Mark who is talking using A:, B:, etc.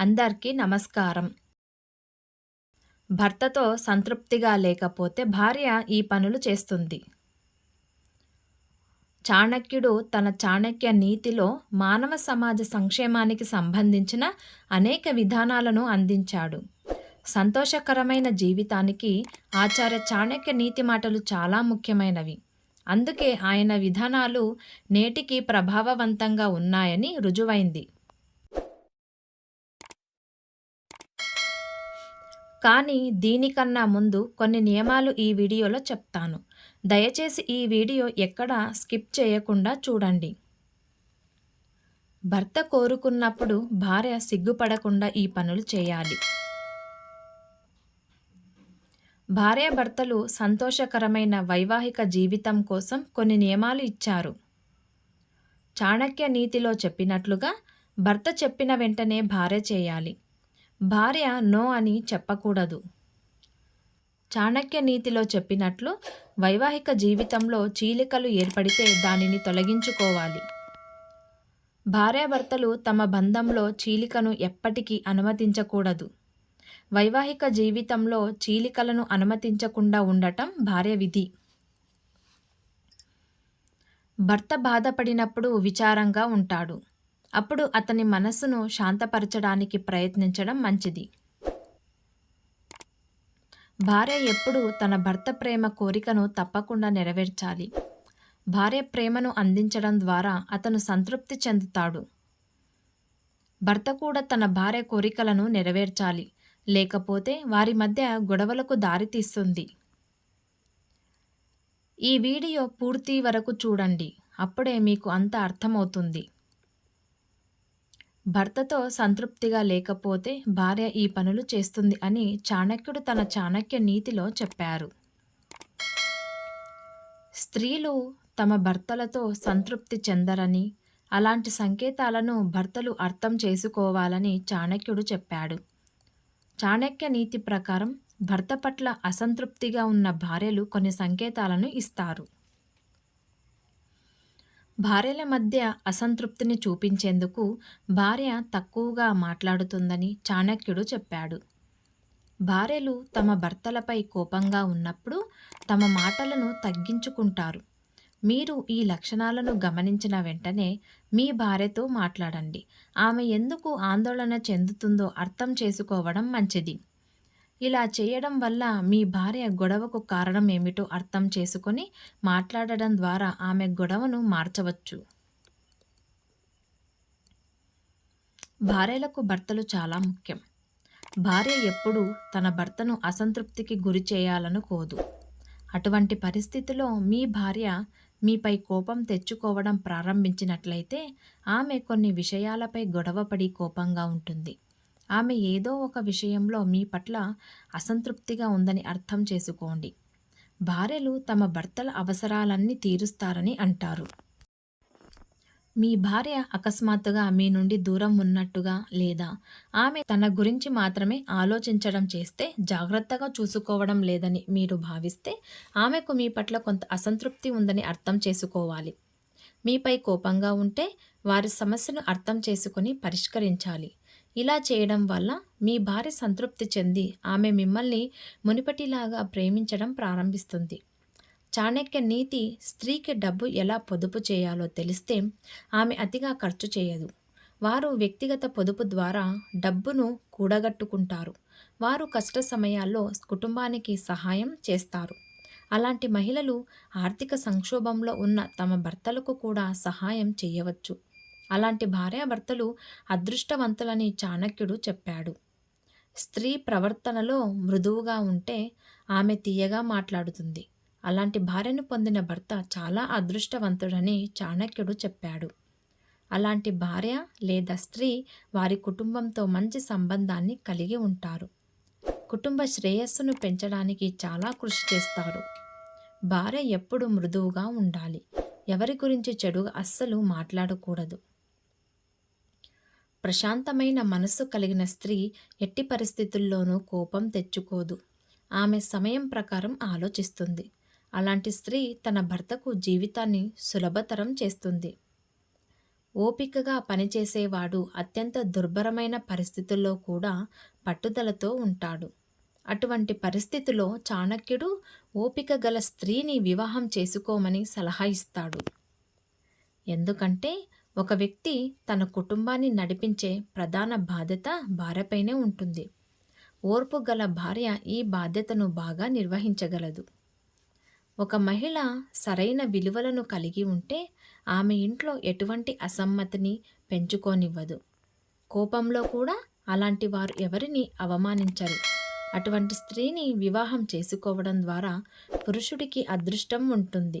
A: అందరికీ నమస్కారం. భర్తతో సంతృప్తిగా లేకపోతే భార్య ఈ పనులు చేస్తుంది. చాణక్యుడు తన చాణక్య నీతిలో మానవ సమాజ సంక్షేమానికి సంబంధించిన అనేక విధానాలను అందించాడు. సంతోషకరమైన జీవితానికి ఆచార్య చాణక్య నీతి మాటలు చాలా ముఖ్యమైనవి. అందుకే ఆయన విధానాలు నేటికి ప్రభావవంతంగా ఉన్నాయని రుజువైంది. కానీ దీనికన్నా ముందు కొన్ని నియమాలు ఈ వీడియోలో చెప్తాను. దయచేసి ఈ వీడియో ఎక్కడ స్కిప్ చేయకుండా చూడండి. భర్త కోరుకున్నప్పుడు భార్య సిగ్గుపడకుండా ఈ పనులు చేయాలి. భార్యాభర్తలు సంతోషకరమైన వైవాహిక జీవితం కోసం కొన్ని నియమాలు ఇచ్చారు. చాణక్య నీతిలో చెప్పినట్లుగా భర్త చెప్పిన వెంటనే భార్య చేయాలి. భార్య నో అని చెప్పకూడదు. చాణక్య నీతిలో చెప్పినట్లు వైవాహిక జీవితంలో చీలికలు ఏర్పడితే దానిని తొలగించుకోవాలి. భార్యాభర్తలు తమ బంధంలో చీలికను ఎప్పటికీ అనుమతించకూడదు. వైవాహిక జీవితంలో చీలికలను అనుమతించకుండా ఉండటం భార్య విధి. భర్త బాధపడినప్పుడు విచారంగా ఉంటాడు. అప్పుడు అతని మనస్సును శాంతపరచడానికి ప్రయత్నించడం మంచిది. భార్య ఎప్పుడు తన భర్త ప్రేమ కోరికను తప్పకుండా నెరవేర్చాలి. భార్య ప్రేమను అందించడం ద్వారా అతను సంతృప్తి చెందుతాడు. భర్త కూడా తన భార్య కోరికలను నెరవేర్చాలి. లేకపోతే వారి మధ్య గొడవలకు దారితీస్తుంది ఈ వీడియో పూర్తి వరకు చూడండి. అప్పుడే మీకు అంత అర్థమవుతుంది. భర్తతో సంతృప్తిగా లేకపోతే భార్య ఈ పనులు చేస్తుంది అని చాణక్యుడు తన చాణక్య నీతిలో చెప్పారు. స్త్రీలు తమ భర్తలతో సంతృప్తి చెందరని అలాంటి సంకేతాలను భర్తలు అర్థం చేసుకోవాలని చాణక్యుడు చెప్పాడు. చాణక్య నీతి ప్రకారం భర్త పట్ల అసంతృప్తిగా ఉన్న భార్యలు కొన్ని సంకేతాలను ఇస్తారు. భార్యల మధ్య అసంతృప్తిని చూపించేందుకు భార్య తక్కువగా మాట్లాడుతుందని చాణక్యుడు చెప్పాడు. భార్యలు తమ భర్తలపై కోపంగా ఉన్నప్పుడు తమ మాటలను తగ్గించుకుంటారు. మీరు ఈ లక్షణాలను గమనించిన వెంటనే మీ భార్యతో మాట్లాడండి. ఆమె ఎందుకు ఆందోళన చెందుతుందో అర్థం చేసుకోవడం మంచిది. ఇలా చేయడం వల్ల మీ భార్య గొడవకు కారణం ఏమిటో అర్థం చేసుకొని మాట్లాడడం ద్వారా ఆమె గొడవను మార్చవచ్చు. భార్యలకు భర్తలు చాలా ముఖ్యం. భార్య ఎప్పుడూ తన భర్తను అసంతృప్తికి గురి చేయాలనుకోదు. అటువంటి పరిస్థితిలో మీ భార్య మీపై కోపం తెచ్చుకోవడం ప్రారంభించినట్లయితే ఆమె కొన్ని విషయాలపై గొడవపడి కోపంగా ఉంటుంది. ఆమె ఏదో ఒక విషయంలో మీ పట్ల అసంతృప్తిగా ఉందని అర్థం చేసుకోండి. భార్యలు తమ భర్తల అవసరాలన్నీ తీరుస్తారని అంటారు. మీ భార్య అకస్మాత్తుగా మీ నుండి దూరం ఉన్నట్టుగా లేదా ఆమె తన గురించి మాత్రమే ఆలోచించడం చేస్తే జాగ్రత్తగా చూసుకోవడం లేదని మీరు భావిస్తే ఆమెకు మీ పట్ల కొంత అసంతృప్తి ఉందని అర్థం చేసుకోవాలి. మీపై కోపంగా ఉంటే వారి సమస్యను అర్థం చేసుకుని పరిష్కరించాలి. ఇలా చేయడం వల్ల మీ భార్య సంతృప్తి చెంది ఆమె మిమ్మల్ని మునిపటిలాగా ప్రేమించడం ప్రారంభిస్తుంది. చాణక్య నీతి స్త్రీకి డబ్బు ఎలా పొదుపు చేయాలో తెలిస్తే ఆమె అతిగా ఖర్చు చేయదు. వారు వ్యక్తిగత పొదుపు ద్వారా డబ్బును కూడగట్టుకుంటారు. వారు కష్ట సమయాల్లో కుటుంబానికి సహాయం చేస్తారు. అలాంటి మహిళలు ఆర్థిక సంక్షోభంలో ఉన్న తమ భర్తలకు కూడా సహాయం చేయవచ్చు. అలాంటి భార్యాభర్తలు అదృష్టవంతులని చాణక్యుడు చెప్పాడు. స్త్రీ ప్రవర్తనలో మృదువుగా ఉంటే ఆమె తీయగా మాట్లాడుతుంది. అలాంటి భార్యను పొందిన భర్త చాలా అదృష్టవంతుడని చాణక్యుడు చెప్పాడు. అలాంటి భార్య లేదా స్త్రీ వారి కుటుంబంతో మంచి సంబంధాన్ని కలిగి ఉంటారు. కుటుంబ శ్రేయస్సును పెంచడానికి చాలా కృషి చేస్తారు. భార్య ఎప్పుడు మృదువుగా ఉండాలి. ఎవరి గురించి చెడుగా అస్సలు మాట్లాడకూడదు. ప్రశాంతమైన మనస్సు కలిగిన స్త్రీ ఎట్టి పరిస్థితుల్లోనూ కోపం తెచ్చుకోదు. ఆమె సమయం ప్రకారం ఆలోచిస్తుంది. అలాంటి స్త్రీ తన భర్తకు జీవితాన్ని సులభతరం చేస్తుంది. ఓపికగా పనిచేసేవాడు అత్యంత దుర్భరమైన పరిస్థితుల్లో కూడా పట్టుదలతో ఉంటాడు. అటువంటి పరిస్థితిలో చాణక్యుడు ఓపిక గల స్త్రీని వివాహం చేసుకోమని సలహా ఇస్తాడు. ఎందుకంటే ఒక వ్యక్తి తన కుటుంబాన్ని నడిపించే ప్రధాన బాధ్యత భార్యపైనే ఉంటుంది. ఓర్పు గల భార్య ఈ బాధ్యతను బాగా నిర్వహించగలదు. ఒక మహిళ సరైన విలువలను కలిగి ఉంటే ఆమె ఇంట్లో ఎటువంటి అసమ్మతిని పెంచుకోనివ్వదు. కోపంలో కూడా అలాంటి వారు ఎవరిని అవమానించరు. అటువంటి స్త్రీని వివాహం చేసుకోవడం ద్వారా పురుషుడికి అదృష్టం ఉంటుంది.